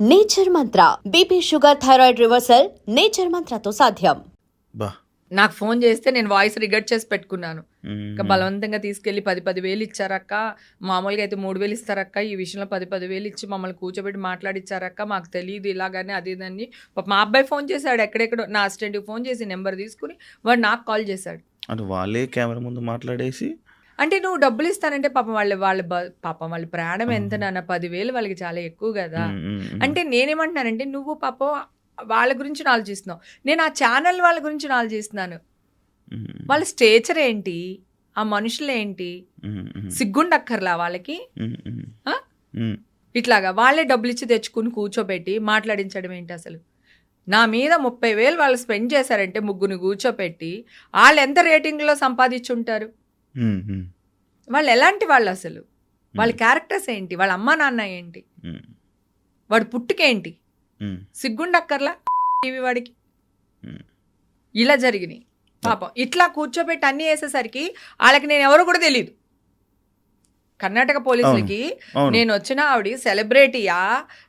Nature Mantra. BP sugar thyroid reversal Nature మంత్రతో సాధ్యం. బా. నాకు ఫోన్ చేస్తే నేను వాయిస్ రిగర్ట్ చేసి పెట్టుకున్నాను. ఇంకా బలవంతంగా తీసుకెళ్ళి పది పది వేలు ఇచ్చారక్క. మామూలుగా అయితే మూడు వేలు ఇస్తారక్క. ఈ విషయంలో పది పది వేలు ఇచ్చి మమ్మల్ని కూర్చోబెట్టి మాట్లాడిచ్చారక్క. మాకు తెలియదు ఇలాగని అది ఇదని మా అబ్బాయి ఫోన్ చేశాడు ఎక్కడెక్కడో. నా అసిస్టెంట్కి ఫోన్ చేసి నెంబర్ తీసుకుని వాడు నాకు కాల్ చేశాడు. అంటే వాళ్ళే కెమెరా ముందు మాట్లాడేసి అంటే నువ్వు డబ్బులు ఇస్తానంటే పాపం వాళ్ళ వాళ్ళ పాపం వాళ్ళ ప్రాణం ఎంత నాన్న? పదివేలు వాళ్ళకి చాలా ఎక్కువ కదా. అంటే నేనేమంటున్నానంటే నువ్వు పాపం వాళ్ళ గురించి ఆలోచిస్తున్నావు నేను ఆ ఛానల్ వాళ్ళ గురించి ఆలోచిస్తున్నాను వాళ్ళ స్టేచర్ ఏంటి? ఆ మనుషులు ఏంటి? సిగ్గుండక్కర్లా వాళ్ళకి. ఇట్లాగా వాళ్ళే డబ్బులు ఇచ్చి తెచ్చుకుని కూర్చోబెట్టి మాట్లాడించడం ఏంటి అసలు? నా మీద ముప్పై వేలు వాళ్ళు స్పెండ్ చేశారంటే ముగ్గురు కూర్చోపెట్టి వాళ్ళు ఎంత రేటింగ్లో సంపాదించుంటారు? వాళ్ళు ఎలాంటి వాళ్ళు అసలు వాళ్ళ క్యారెక్టర్స్ ఏంటి? వాళ్ళ అమ్మా నాన్న ఏంటి? వాడు పుట్టుకేంటి? సిగ్గుండక్కర్లా? టీవీ వాడికి. ఇలా జరిగినాయి. పాపం. ఇట్లా కూర్చోబెట్టి అన్ని వేసేసరికి వాళ్ళకి నేను ఎవరో కూడా తెలియదు కర్ణాటక పోలీసులకి నేను వచ్చిన ఆవిడ సెలబ్రిటీయా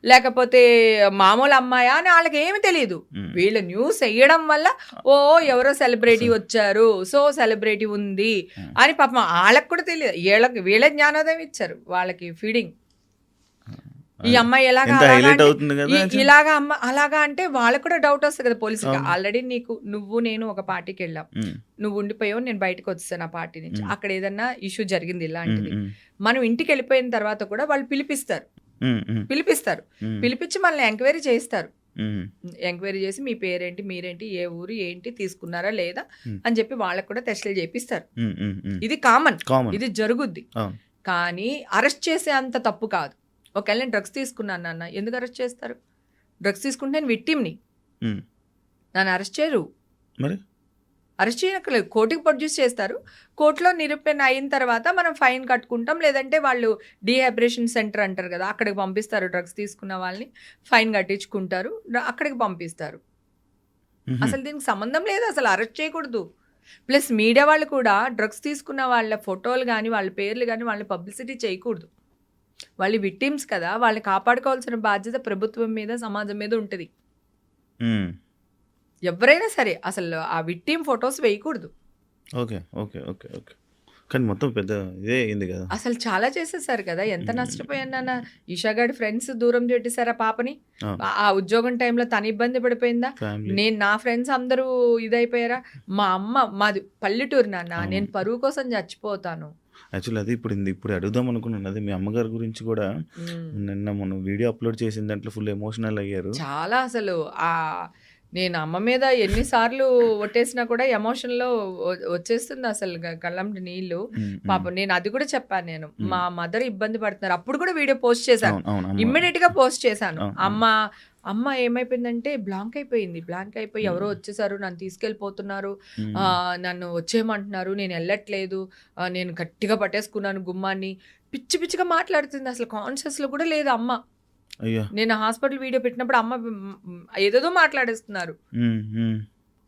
లేకపోతే మామూలు అమ్మాయా అని వాళ్ళకి ఏమి తెలియదు. వీళ్ళు న్యూస్ వేయడం వల్ల ఓ ఎవరో సెలబ్రిటీ వచ్చారు సో సెలబ్రిటీ ఉంది. అని పాపం వాళ్ళకి కూడా తెలియదు వీళ్ళకి వీళ్ళ జ్ఞానోదయం ఇచ్చారు వాళ్ళకి ఫీడింగ్. ఈ అమ్మాయి ఎలాగా ఇలాగా అమ్మ అలాగా అంటే వాళ్ళకు కూడా డౌట్ వస్తుంది కదా పోలీసుకి. ఆల్రెడీ నీకు నువ్వు నేను ఒక పార్టీకి వెళ్ళాం. నువ్వు ఉండిపోయావు నేను బయటకు వచ్చేసాను ఆ పార్టీ నుంచి. అక్కడ ఏదన్నా ఇష్యూ జరిగింది ఇలాంటిది. మనం ఇంటికి వెళ్ళిపోయిన తర్వాత కూడా వాళ్ళు పిలిపిస్తారు. పిలిపిస్తారు. పిలిపించి మనల్ని ఎంక్వైరీ చేస్తారు మ్మ్, ఎంక్వైరీ చేసి మీ పేరేంటి మీరేంటి ఏ ఊరు ఏంటి తీసుకున్నారా లేదా. అని చెప్పి వాళ్ళకి కూడా టెస్టులు చేపిస్తారు. ఇది కామన్. ఇది జరుగుద్ది. కానీ అరెస్ట్ చేసే అంత తప్పు కాదు. ఒకవేళ నేను డ్రగ్స్ తీసుకున్నాను నాన్న. ఎందుకు అరెస్ట్ చేస్తారు? డ్రగ్స్ తీసుకుంటే నేను మ్మ్. నన్ను అరెస్ట్ చేయరు. మరి? అరెస్ట్ చేయనక్కర్లేదు. కోర్టుకి ప్రొడ్యూస్ చేస్తారు. కోర్టులో నిరూపణ అయిన తర్వాత మనం ఫైన్ కట్టుకుంటాం. లేదంటే వాళ్ళు డీహైబ్రేషన్ సెంటర్ అంటారు కదా అక్కడికి పంపిస్తారు డ్రగ్స్ తీసుకున్న వాళ్ళని. ఫైన్ కట్టించుకుంటారు. అక్కడికి పంపిస్తారు. అసలు దీనికి సంబంధం లేదు. అసలు అరెస్ట్ చేయకూడదు. ప్లస్ మీడియా వాళ్ళు కూడా డ్రగ్స్ తీసుకున్న వాళ్ళ ఫోటోలు కానీ వాళ్ళ పేర్లు కానీ వాళ్ళని పబ్లిసిటీ చేయకూడదు. వాళ్ళు విక్టిమ్స్ కదా వాళ్ళని కాపాడుకోవాల్సిన బాధ్యత ప్రభుత్వం మీద సమాజం మీద ఉంటుంది. ఎవరైనా సరే అసలు ఆ విక్టిమ్ ఫొటోస్ వేయకూడదు. Okay okay okay okay. కానీ మొత్తం పెద్ద ఇదే అయింది కదా. అసలు చాలా చేసేసారు కదా ఎంత మ్మ్. నష్టపోయాను నాన్న. ఈషా గారి ఫ్రెండ్స్ దూరం పెట్టేశారా పాపని? అవును. ఆ- ఆ ఉద్యోగం టైంలో తన ఇబ్బంది పడిపోయిందా? నేను నా ఫ్రెండ్స్ అందరూ ఇదైపోయారా? మా అమ్మ మాది పల్లెటూరు నాన్న. నేను పరువు కోసం చచ్చిపోతాను. యాక్చువల్లీ అది ఇప్పుడు ఇప్పుడు అడుగుదాం అనుకున్నాను అదే మీ అమ్మగారి గురించి కూడా. నిన్న మనం వీడియో అప్లోడ్ చేసిన దాంట్లో ఫుల్ ఎమోషనల్ అయ్యారు చాలా అసలు ఆ నేను అమ్మ మీద ఎన్నిసార్లు ఒట్టేసినా కూడా ఎమోషన్లో వచ్చేస్తుంది అసలు కళ్ళంటి నీళ్ళు. పాపం నేను అది కూడా చెప్పాను నేను. మా మదర్ ఇబ్బంది పడుతున్నారు అప్పుడు కూడా వీడియో పోస్ట్ చేశాను. ఇమ్మీడియట్గా పోస్ట్ చేశాను. అమ్మ అమ్మ ఏమైపోయిందంటే బ్లాంక్ అయిపోయింది. బ్లాంక్ అయిపోయి ఎవరో. వచ్చేసారు నన్ను తీసుకెళ్ళిపోతున్నారు. నన్ను వచ్చేయమంటున్నారు. నేను వెళ్ళట్లేదు. నేను గట్టిగా పట్టేసుకున్నాను గుమ్మాన్ని. పిచ్చి పిచ్చిగా మాట్లాడుతుంది. అసలు కాన్షియస్లో కూడా లేదు అమ్మ. నేను హాస్పిటల్ వీడియో పెట్టినప్పుడు అమ్మ ఏదేదో మాట్లాడేస్తున్నారు.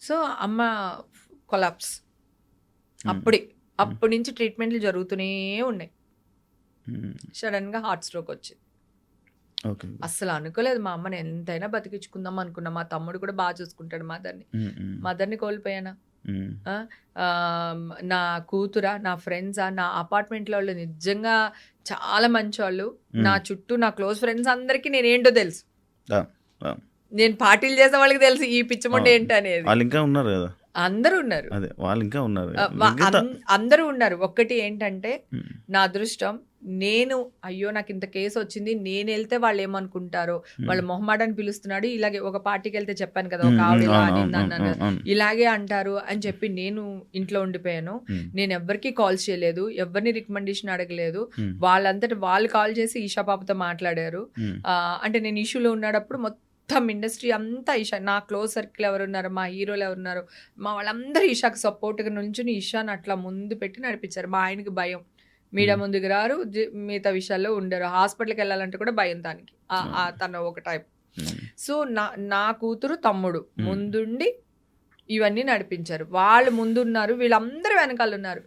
సో అమ్మ కొలాప్స్. అప్పుడే. అప్పటి నుంచి ట్రీట్మెంట్లు జరుగుతూనే ఉన్నాయి. మ్మ్. సడన్గా హార్ట్ స్ట్రోక్ వచ్చింది. అస్సలు అనుకోలేదు మా అమ్మని ఎంతైనా బతికించుకుందాం అనుకున్నా. మా తమ్ముడు కూడా బాగా చూసుకుంటాడు మదర్ని. మదర్ని కోల్పోయానా? నా కూతురా నా ఫ్రెండ్సా నా అపార్ట్మెంట్లో వాళ్ళు నిజంగా చాలా మంచి వాళ్ళు. నా చుట్టూ నా క్లోజ్ ఫ్రెండ్స్ అందరికీ నేనేంటో తెలుసు. నేను పార్టీలు చేసే వాళ్ళకి తెలుసు ఈ పిచ్చమంటే ఆ. ఏంటి అనేది. వాళ్ళు ఇంకా ఉన్నారు కదా? అందరూ ఉన్నారు. అదే వాళ్ళు ఇంకా ఉన్నారు. అందరూ ఉన్నారు. ఒక్కటి ఏంటంటే. నా అదృష్టం నేను అయ్యో నాకు ఇంత కేసు వచ్చింది నేను వెళ్తే వాళ్ళు ఏమనుకుంటారో? వాళ్ళ మొహమాటని పిలుస్తున్నాడు ఇలాగే ఒక పార్టీకి వెళ్తే చెప్పాను కదా ఒక ఆవిడ ఇలా అనింది అన్నాను. ఇలాగే అంటారు అని చెప్పి నేను ఇంట్లో ఉండిపోయాను. నేను ఎవ్వరికి కాల్స్ చేయలేదు ఎవరిని రికమెండేషన్ అడగలేదు. వాళ్ళంతటి వాళ్ళు కాల్ చేసి ఈషా పాపతో మాట్లాడారు. అంటే నేను ఇష్యూలో ఉన్నప్పుడు మొత్తం ఇండస్ట్రీ అంతా ఈషా నా క్లోజ్ సర్కిల్ ఎవరున్నారు మా హీరోలు ఎవరున్నారు మా వాళ్ళందరూ ఈషాకి సపోర్ట్గా నుంచుని ఈషాని అట్లా ముందు పెట్టి నడిపించారు. మా ఆయనకి భయం. మీడియా. ముందుకు రారు మిగతా విషయాల్లో ఉండరు. హాస్పిటల్కి వెళ్ళాలంటే కూడా భయం దానికి. తన ఒక టైప్. సో నా నా కూతురు తమ్ముడు మ్మ్. ముందుండి ఇవన్నీ నడిపించారు. వాళ్ళు ముందున్నారు వీళ్ళందరూ వెనకాల ఉన్నారు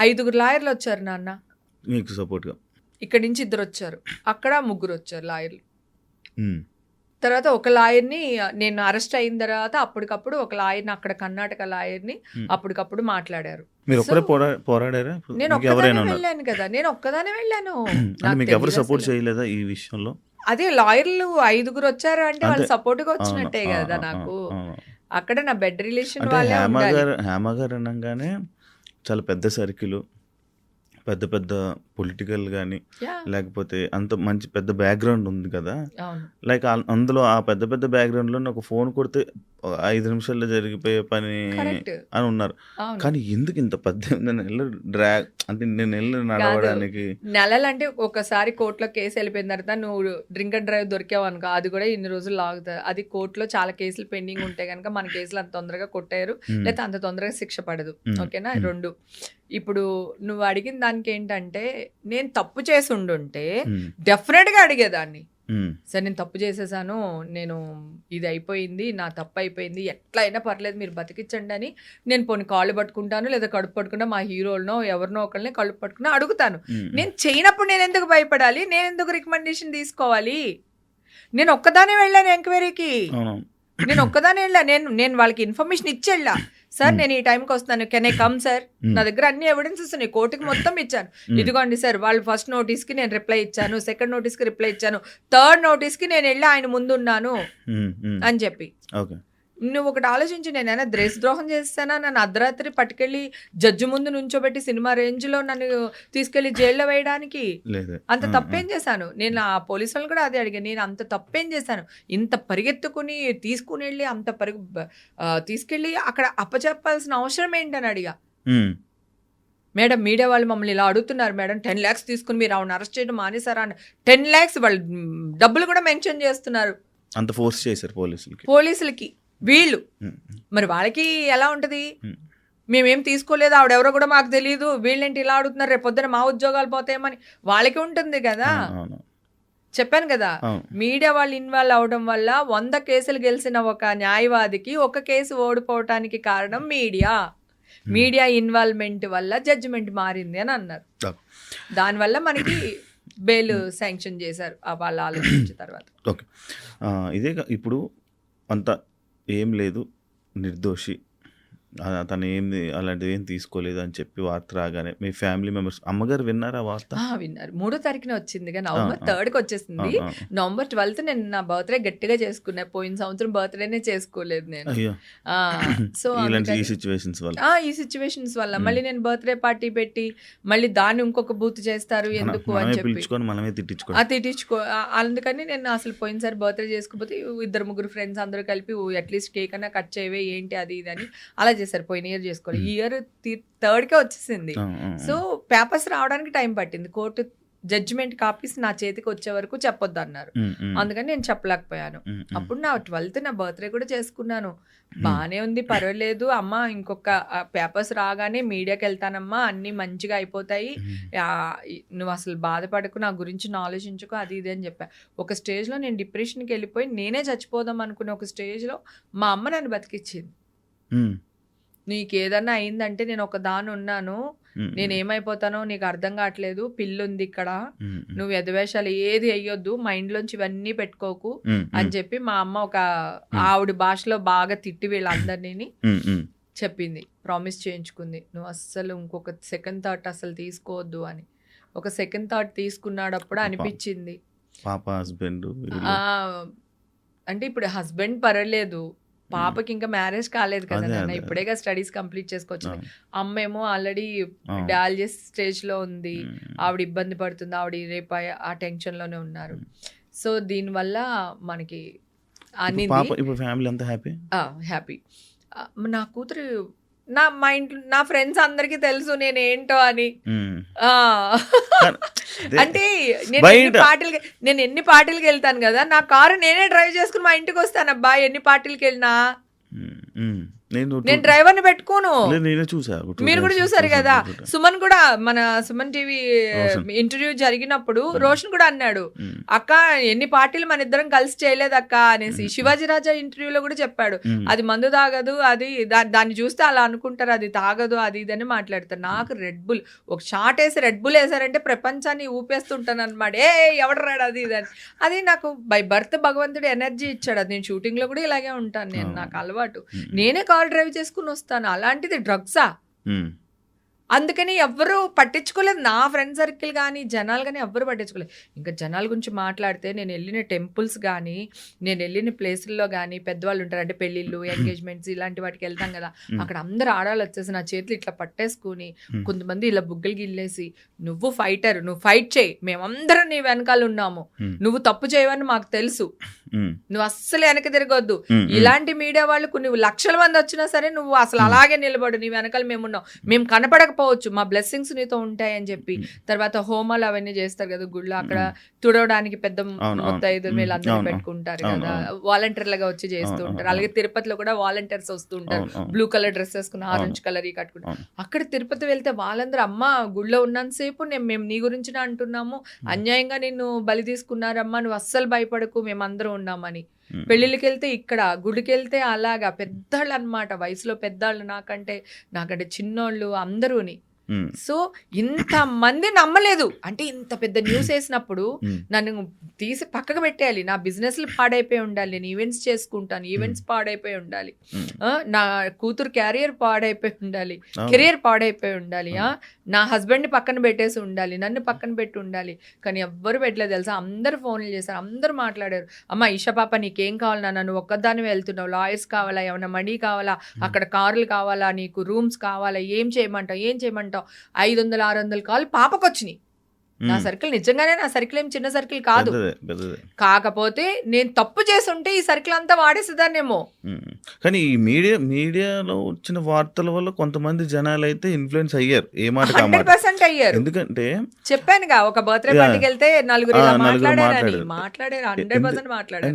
ఐదుగురు లాయర్లు వచ్చారు నాన్న. మీకు సపోర్ట్గా ఇక్కడి నుంచి ఇద్దరు వచ్చారు. అక్కడ ముగ్గురు వచ్చారు లాయర్లు. తర్వాత ఒక లాయర్ని నేను అరెస్ట్ అయిన తర్వాత అప్పటికప్పుడు ఒక లాయర్ని అక్కడ కర్ణాటక లాయర్ని. అప్పటికప్పుడు మాట్లాడారు మీరు ఒక్కరే పోరాడారా నేను ఒక్కదానే వెళ్ళాను కదా నేను ఒక్కదానే వెళ్ళాను మీకు ఎవరు సపోర్ట్. చేయలేదా ఈ విషయంలో అదే లాయర్లు ఐదుగురు వచ్చారు అంటే వాళ్ళు అంతే. సపోర్ట్గా అవును, వచ్చినట్టే కదా నాకు. అక్కడ నా బెడ్ రిలేషన్ అంటే వాళ్ళే హేమ ఉండాలి గారు హేమ గారు అనగానే చాలా పెద్ద సర్కిల్ పెద్ద పెద్ద పొలిటికల్ కానీ లేకపోతే అంత మంచి పెద్ద బ్యాక్గ్రౌండ్ ఉంది కదా. లైక్ అందులో ఆ పెద్ద పెద్ద బ్యాక్గ్రౌండ్లో ఒక ఫోన్ కొడితే ఐదు నిమిషాల్లో జరిగిపోయే పని అని ఉన్నారు. కానీ ఎందుకు ఇంత పద్దెనిమిది నెలలు డ్రాగ్ అంటే నెలలు నడవడానికి? నెలలు అంటే ఒకసారి కోర్టులో కేసు వెళ్ళిపోయిన తర్వాత నువ్వు డ్రింక్ అండ్ డ్రైవ్ దొరికావు అనుకో అది కూడా ఇన్ని రోజులు లాగుతుంది. అది కోర్టులో చాలా కేసులు పెండింగ్ ఉంటే కనుక మన కేసులు అంత తొందరగా కొట్టారు లేకపోతే అంత తొందరగా శిక్ష పడదు. ఓకేనా. రెండు. ఇప్పుడు నువ్వు అడిగిన దానికి ఏంటంటే నేను తప్పు చేసి ఉండుంటే డెఫినెట్గా అడిగేదాన్ని. సరే నేను తప్పు చేసేసాను నేను ఇది అయిపోయింది నా తప్పు అయిపోయింది ఎట్లా అయినా పర్లేదు మీరు బతికించండి అని నేను పోనీ కాళ్ళు పట్టుకుంటాను లేదా కడుపు పట్టుకుంటా మా హీరోలనో ఎవరినో ఒకరిని కడుపు పట్టుకున్నా అడుగుతాను. నేను చేయనప్పుడు నేను ఎందుకు భయపడాలి? నేను ఎందుకు రికమెండేషన్ తీసుకోవాలి? నేను ఒక్కదానే వెళ్ళాను ఎంక్వైరీకి. నేను ఒక్కదానే వెళ్ళా. నేను నేను వాళ్ళకి ఇన్ఫర్మేషన్ ఇచ్చి వెళ్ళా. సార్ నేను ఈ టైంకి వస్తాను కెన్ ఐ కమ్ సార్ నా దగ్గర అన్ని ఎవిడెన్సెస్ ఉన్నాయి. కోర్టుకి మొత్తం ఇచ్చాను. ఇదిగోండి సార్ వాళ్ళు ఫస్ట్ నోటీస్కి నేను రిప్లై ఇచ్చాను. సెకండ్ నోటీస్కి రిప్లై ఇచ్చాను. థర్డ్ నోటీస్కి నేను వెళ్ళి ఆయన ముందు ఉన్నాను. ఉమ్, ఉమ్, అని చెప్పి. ఓకే. నువ్వు ఒకటి ఆలోచించి నేనైనా ద్రోహం చేస్తానా నన్ను అర్ధరాత్రి పట్టుకెళ్ళి జడ్జి ముందు నుంచోబెట్టి సినిమా రేంజ్లో నన్ను తీసుకెళ్ళి జైల్లో వేయడానికి? అంత తప్పేం చేశాను? నేను ఆ పోలీసు వాళ్ళు కూడా అదే అడిగాను. నేను అంత తప్పేం చేశాను? ఇంత పరిగెత్తుకుని తీసుకుని వెళ్ళి అంత పరుగు తీసుకెళ్ళి అక్కడ అప్పచెప్పాల్సిన అవసరం ఏంటని అడిగా. మేడం మీడియా వాళ్ళు మమ్మల్ని ఇలా అడుగుతున్నారు మేడం. టెన్ ల్యాక్స్ తీసుకుని మీరు ఆవిడ అరెస్ట్ చేయడం మానేశారా అని. టెన్ ల్యాక్స్ వాళ్ళు డబ్బులు కూడా మెన్షన్ చేస్తున్నారు. అంత ఫోర్స్ చేశారు పోలీసులకి. పోలీసులకి. వీళ్ళు. మరి వాళ్ళకి ఎలా ఉంటది? మేమేం. తీసుకోలేదు ఆవిడెవరో కూడా మాకు తెలియదు వీళ్ళేంటి ఇలా అడుగుతున్నారు రేపు పొద్దున మా ఉద్యోగాలు పోతాయేమని వాళ్ళకి ఉంటుంది కదా? చెప్పాను కదా మీడియా వాళ్ళు ఇన్వాల్వ్ అవడం వల్ల వంద కేసులు గెలిచిన ఒక న్యాయవాదికి ఒక కేసు ఓడిపోవటానికి కారణం మీడియా. మీడియా ఇన్వాల్వ్మెంట్ వల్ల జడ్జిమెంట్ మారింది అని అన్నారు. దానివల్ల మనకి బెయిల్ శాంక్షన్ చేశారు వాళ్ళు ఆలోచించిన తర్వాత. ఓకే. ఇదే ఇప్పుడు అంత ఏం లేదు నిర్దోషి. తను ఏంది అలాంటిది ఏం తీసుకోలేదు అని చెప్పి వార్త రాగానే మీ ఫ్యామిలీ మెంబర్స్ అమ్మగారు విన్నారా వార్త? విన్నారు. మూడో తారీఖున వచ్చింది నవంబర్ ఆ, ఆ. థర్డ్కి ఆ, వచ్చేసింది. నవంబర్ ట్వెల్త్ నేను నా బర్త్డే గట్టిగా చేసుకున్నా పోయిన సంవత్సరం బర్త్డేనే చేసుకోలేదు నేను. సో ఈ సిచ్యువేషన్స్ వల్ల. ఆ, ఈ సిచ్యువేషన్స్ వల్ల. మళ్ళీ నేను బర్త్డే పార్టీ పెట్టి మళ్ళీ దాన్ని ఇంకొక బూత్ చేస్తారు ఎందుకు అని చెప్పి. మనమే తిట్టించుకో ఆ, అందుకని నేను అసలు పోయినసారి బర్త్డే చేసుకోకపోతే ఇద్దరు ముగ్గురు ఫ్రెండ్స్ అందరూ కలిపి అట్లీస్ట్ కేక్ అన్నా కట్ చేయవే ఏంటి అది ఇది అని అలా చేశారు పోయిన ఇయర్ చేసుకోవాలి. ఈ ఇయర్ థర్డ్కే వచ్చేసింది. సో పేపర్స్ రావడానికి టైం పట్టింది. కోర్టు జడ్జిమెంట్ కాపీస్ నా చేతికి వచ్చే వరకు చెప్పొద్దు అన్నారు. అందుకని నేను చెప్పలేకపోయాను. అప్పుడు నా ట్వెల్త్ నా బర్త్డే కూడా చేసుకున్నాను. బానే ఉంది పర్వాలేదు. అమ్మ ఇంకొక పేపర్స్ రాగానే మీడియాకి వెళ్తానమ్మా అన్ని మంచిగా అయిపోతాయి. నువ్వు అసలు బాధపడకు నా గురించి ఆలోచించుకో అది ఇది అని చెప్పా. ఒక స్టేజ్లో నేను డిప్రెషన్కి వెళ్ళిపోయి నేనే చచ్చిపోదాం అనుకునే ఒక స్టేజ్లో మా అమ్మ నన్ను బతికిచ్చింది. ఉమ్, నీకు ఏదన్నా అయిందంటే నేను ఒక దాని ఉన్నాను. నేను ఏమైపోతానో నీకు అర్థం కావట్లేదు. పిల్లుంది ఇక్కడ. నువ్వు ఎదవేషాలు ఏది అయ్యొద్దు మైండ్లోంచి ఇవన్నీ పెట్టుకోకు అని చెప్పి మా అమ్మ ఒక ఆవిడ భాషలో బాగా తిట్టి వీళ్ళందరినీ. చెప్పింది. ప్రామిస్ చేయించుకుంది. నువ్వు అస్సలు ఇంకొక సెకండ్ థాట్ అసలు తీసుకోవద్దు అని. ఒక సెకండ్ థాట్ తీసుకున్నాడప్పుడు అనిపించింది. పాప హస్బెండ్ అంటే ఇప్పుడు హస్బెండ్ పర్వాలేదు. పాపకి ఇంకా మ్యారేజ్ కాలేదు కదా నాన్న. అదే. ఇప్పుడేగా స్టడీస్ కంప్లీట్ చేసుకోవచ్చు అమ్మేమో ఆల్రెడీ డాలజీస్ స్టేజ్లో ఉంది. ఆవిడ ఇబ్బంది పడుతుంది. ఆవిడ రేపు ఆ- టెన్షన్లోనే ఉన్నారు. సో దీనివల్ల మనకి ఇప్పుడు ఫ్యామిలీ అంతా హ్యాపీ? హ్యాపీ. నా కూతురు నా మా ఇంట్లో నా ఫ్రెండ్స్ అందరికీ తెలుసు నేను ఏంటో అని ఆ. అంటే నేను ఎన్ని పార్టీలకి నేను ఎన్ని పార్టీలకి వెళ్తాను కదా నా కారు నేనే డ్రైవ్ చేసుకుని మా ఇంటికి వస్తాను అబ్బా ఎన్ని పార్టీలకి వెళ్ళినా. నేను నేను డ్రైవర్ని పెట్టుకోను నేనే చూసా. మీరు కూడా చూసారు చూసా, కదా. సుమన్ కూడా మన సుమన్ టీవీ. ఇంటర్వ్యూ జరిగినప్పుడు రోషన్ కూడా అన్నాడు అక్క ఎన్ని పార్టీలు మన ఇద్దరం కలిసి చేయలేదు అక్క అనేసి. శివాజీ రాజా ఇంటర్వ్యూలో కూడా చెప్పాడు అది మందు తాగదు అది దాన్ని చూస్తే అలా అనుకుంటారు అది తాగదు అది ఇది అని మాట్లాడతారు. నాకు రెడ్ బుల్ ఒక షాట్ వేసి రెడ్ బుల్ వేసారంటే ప్రపంచాన్ని ఊపేస్తుంటాను అనమాట ఏ ఎవడు రాడు అది ఇది అని. అది నాకు బై బర్త్ భగవంతుడు ఎనర్జీ ఇచ్చాడు. అది నేను షూటింగ్లో కూడా ఇలాగే ఉంటాను. నేను. నాకు అలవాటు. నేనే కార్ డ్రైవ్ చేసుకుని వస్తాను. అలాంటిది డ్రగ్సా? అందుకని ఎవ్వరు పట్టించుకోలేదు. నా ఫ్రెండ్ సర్కిల్ కానీ జనాలు కానీ ఎవ్వరు పట్టించుకోలేదు. ఇంకా జనాల గురించి మాట్లాడితే నేను వెళ్ళిన టెంపుల్స్ కానీ నేను వెళ్ళిన ప్లేసుల్లో కానీ పెద్దవాళ్ళు ఉంటారు అంటే పెళ్ళిళ్ళు ఎంగేజ్మెంట్స్ ఇలాంటి వాటికి వెళ్తాం కదా. అక్కడ అందరు ఆడాలి వచ్చేసి నా చేతులు ఇట్లా పట్టేసుకుని. కొంతమంది ఇలా బుగ్గలు గిల్లేసి నువ్వు ఫైటర్ నువ్వు ఫైట్ చేయి. మేమందరం నీ వెనకాల ఉన్నాము. నువ్వు తప్పు చేయవని మాకు తెలుసు. నువ్వు అస్సలు వెనక తిరగొద్దు. ఇలాంటి మీడియా వాళ్ళు కొన్ని లక్షల మంది వచ్చినా సరే నువ్వు అసలు అలాగే నిలబడు. నీ వెనకాల మేము ఉన్నాం కనపడకపోవచ్చు మా బ్లెస్సింగ్స్ నీతో ఉంటాయి అని చెప్పి. తర్వాత హోమాలు అవన్నీ చేస్తారు కదా గుళ్ళో. అక్కడ తుడవడానికి పెద్ద. వీళ్ళందరినీ అవును, పెట్టుకుంటారు కదా. వాలంటీర్లుగా వచ్చి చేస్తూ ఉంటారు. అలాగే తిరుపతిలో కూడా వాలంటీర్స్ వస్తూ ఉంటారు. బ్లూ కలర్ డ్రెస్ వేసుకుని. ఆరెంజ్ కలర్ ఈ కట్టుకుని అవును. అక్కడ తిరుపతి వెళ్తే వాళ్ళందరూ అమ్మ గుళ్ళో ఉన్నంతసేపు నేను మేము నీ గురించి అంటున్నాము. అన్యాయంగా నిన్ను బలి తీసుకున్నారమ్మా. నువ్వు అస్సలు భయపడకు. మేమందరం ఉన్నామని. పెళ్ళిళ్ళకి వెళ్తే ఇక్కడ గుడికి వెళ్తే అలాగా. పెద్దవాళ్ళు అన్నమాట వయసులో పెద్దవాళ్ళు నాకంటే నాకంటే చిన్నోళ్ళు అందరూని. సో ఇంత మంది నమ్మలేదు. అంటే ఇంత పెద్ద న్యూస్ వేసినప్పుడు నన్ను తీసి పక్కకు పెట్టేయాలి. నా బిజినెస్లు పాడైపోయి ఉండాలి. నేను ఈవెంట్స్ చేసుకుంటాను. ఈవెంట్స్ పాడైపోయి ఉండాలి. నా కూతురు క్యారియర్ పాడైపోయి ఉండాలి. కెరియర్ పాడైపోయి ఉండాలి. ఆ? నా హస్బెండ్ని పక్కన పెట్టేసి ఉండాలి. నన్ను పక్కన పెట్టి ఉండాలి. కానీ ఎవ్వరు పెట్టలేదు తెలుసా? అందరు ఫోన్లు చేశారు. అందరూ మాట్లాడారు. అమ్మ ఈషా పాప నీకేం కావాలి నాన్న? నువ్వు ఒక్కదాన్ని వెళ్తున్నావు. లాయర్స్ కావాలా? ఏమైనా మనీ కావాలా? అక్కడ కార్లు కావాలా? నీకు రూమ్స్ కావాలా? ఏం చేయమంటావు? ఏం చేయమంటావు? ఐదు వందలు ఆరు వందలు కావాలి. పాపకు వచ్చినాయి నా సర్కిల్ నిజంగానే నా సర్కిల్ ఏం చిన్న సర్కిల్ కాదు. కాకపోతే నేను తప్పు చేసి ఉంటే ఈ సర్కిల్ అంతా వాడేసేదాన్నేమో. కానీ ఈ మీడియా మీడియాలో వచ్చిన వార్తల వల్ల కొంతమంది జనాలు అయితే ఇన్ఫ్లుయెన్స్ అయ్యారు. ఏ మాట హండ్రెడ్ పర్సెంట్ అయ్యారు. ఎందుకంటే చెప్పానుగా ఒక బర్త్డే. పార్టీకి వెళ్తే నలుగురు మాట్లాడారు. మాట్లాడారు హండ్రెడ్ పర్సెంట్ మాట్లాడారు.